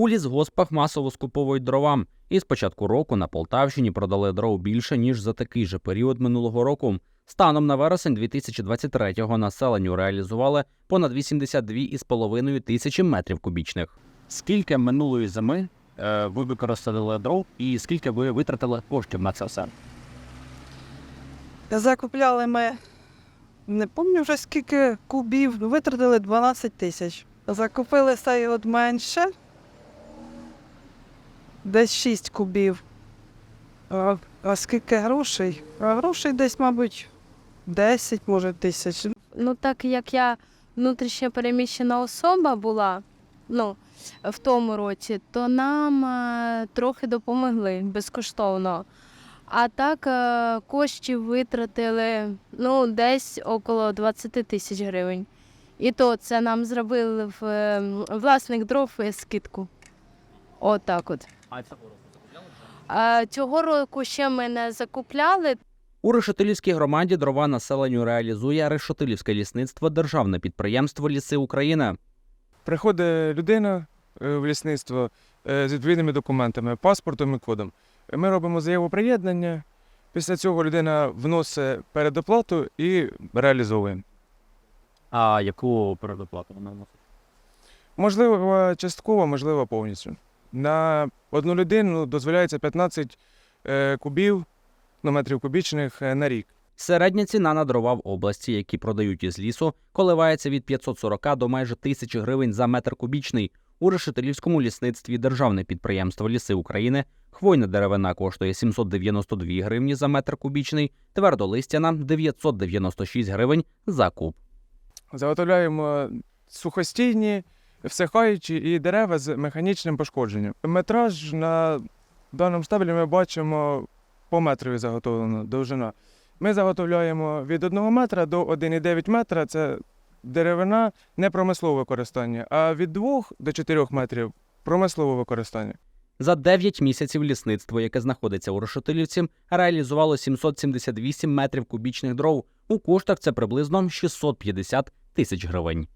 У лісгоспах масово скуповують дрова. І з початку року на Полтавщині продали дров більше, ніж за такий же період минулого року. Станом на вересень 2023-го населенню реалізували понад 82,5 тисячі метрів кубічних. Скільки минулої зими е, ви використали дров і скільки ви витратили коштів на це все? Закупляли ми не пам'ятаю вже скільки кубів, витратили 12 тисяч. Закупили от менше, десь 6 кубів. А, а скільки грошей? А грошей десь, мабуть, 10, може, тисяч. Ну, так як я внутрішньо переміщена особа була, ну, в тому році, то нам е, трохи допомогли безкоштовно. А так е, коштів витратили ну, десь около 20 тисяч гривень. І то це нам зробили в е, власник дров скидку. Отак от. А це А цього року ще ми не закупляли, У Решетилівській громаді дрова населенню реалізує Решетилівське лісництво державне підприємство Ліси України. Приходить людина е, в лісництво е, з відповідними документами, паспортом і кодом. Ми робимо заяву приєднання. Після цього людина вносить передоплату і реалізовуємо. А яку передоплату вона вносить? Можливо, частково, можливо, повністю. На одну людину дозволяється 15 е, кубів, ну, метрів кубічних е, на рік. Середня ціна на дрова в області, які продають із лісу, коливається від 540 до майже 1000 гривень за метр кубічний. У Решетилівському лісництві державне підприємство Ліси України хвойна деревина коштує 792 гривні за метр кубічний, твердолистяна 996 гривень за куб. Заготовляємо сухостійні, всихаючі і дерева з механічним пошкодженням. Метраж на даному штабелі ми бачимо по метрові заготовлено довжина. Ми заготовляємо від 1 метра до 1,9 метра це деревина не промислове використання, а від 2 до 4 метрів промислове використання. За 9 місяців лісництво, яке знаходиться у Решетилівці, реалізувало 778 метрів кубічних дров. У коштах це приблизно 650 тисяч гривень.